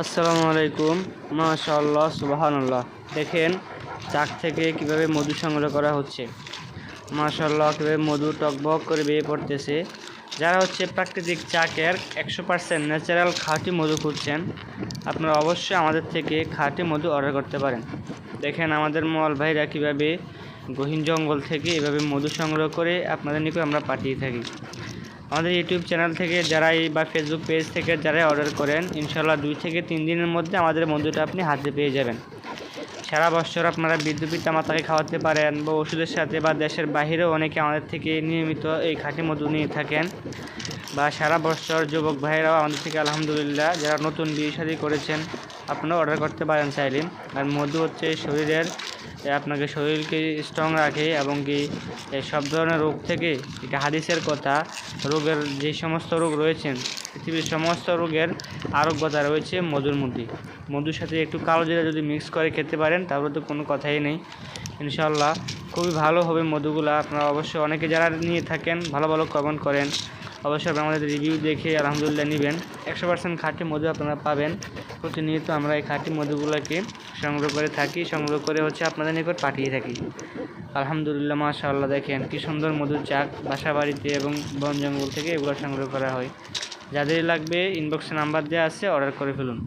আসসালামু আলাইকুম। মাশাআল্লাহ, সুবাহানাল্লাহ। দেখেন, চাক থেকে কীভাবে মধু সংগ্রহ করা হচ্ছে। মাশাআল্লাহ, কীভাবে মধু টকবক করে বেয়ে পড়তেছে। যারা হচ্ছে প্রাকৃতিক চাকের একশো পার্সেন্ট ন্যাচারাল খাঁটি মধু খুঁজছেন, আপনারা অবশ্যই আমাদের থেকে খাঁটি মধু অর্ডার করতে পারেন। দেখেন, আমাদের মল ভাইরা কীভাবে গহীন জঙ্গল থেকে এভাবে মধু সংগ্রহ করে আপনাদের নিকট আমরা পাঠিয়ে থাকি। আমাদের ইউটিউব চ্যানেল থেকে যারাই বা ফেসবুক পেজ থেকে যারাই অর্ডার করেন ইনশাল্লাহ দুই থেকে তিন দিনের মধ্যে আমাদের মধুটা আপনি হাতে পেয়ে যাবেন। সারা বছর আপনারা বিদ্যুৎ পিতা মাতাকে খাওয়াতে পারেন বা ওষুধের সাথে বা দেশের বাহিরেও অনেকে আমাদের থেকে নিয়মিত এই খাঁটি মধু নিয়ে থাকেন। বা সারা বছর যুবক ভাইয়েরাও আমাদের থেকে আলহামদুলিল্লাহ যারা নতুন বিয়ে শাদী করেছেন আপনারা অর্ডার করতে পারেন চাইলে। আর মধু হচ্ছে শরীরের আপনাকে শরীরকে স্ট্রং রাখে এবং কি সব ধরনের রোগ থেকে, এটা হাদিসের কথা, রোগের যে সমস্ত রোগ রয়েছেন, পৃথিবীর সমস্ত রোগের আরোগ্যতা রয়েছে মধুর মধ্যে। মধুর সাথে একটু কালো জিরা যদি মিক্স করে খেতে পারেন, তাহলে তো কোনো কথাই নেই। ইনশাল্লাহ খুবই ভালো হবে মধুগুলো, আপনারা অবশ্যই অনেকে যারা নিয়ে থাকেন, ভালো ভালো কমেন্ট করেন। অবশ্যই আমাদের রিভিউ দেখে আলহামদুলিল্লাহ নেবেন। একশো পার্সেন্ট খাঁটি মধু আপনারা পাবেন। প্রতিনিয়ত আমরা এই খাঁটি মধুগুলোকে সংগ্রহ করে থাকি। সংগ্রহ করে হচ্ছে আপনাদের নিকট পাঠিয়ে থাকি। আলহামদুলিল্লাহ, মাশাআল্লাহ, দেখেন কি সুন্দর মধুর চাক বাসা বাড়িতে এবং বন জঙ্গল থেকে এগুলো সংগ্রহ করা হয়। যাদের লাগবে ইনবক্সে নাম্বার দেওয়া আছে অর্ডার করে ফেলুন।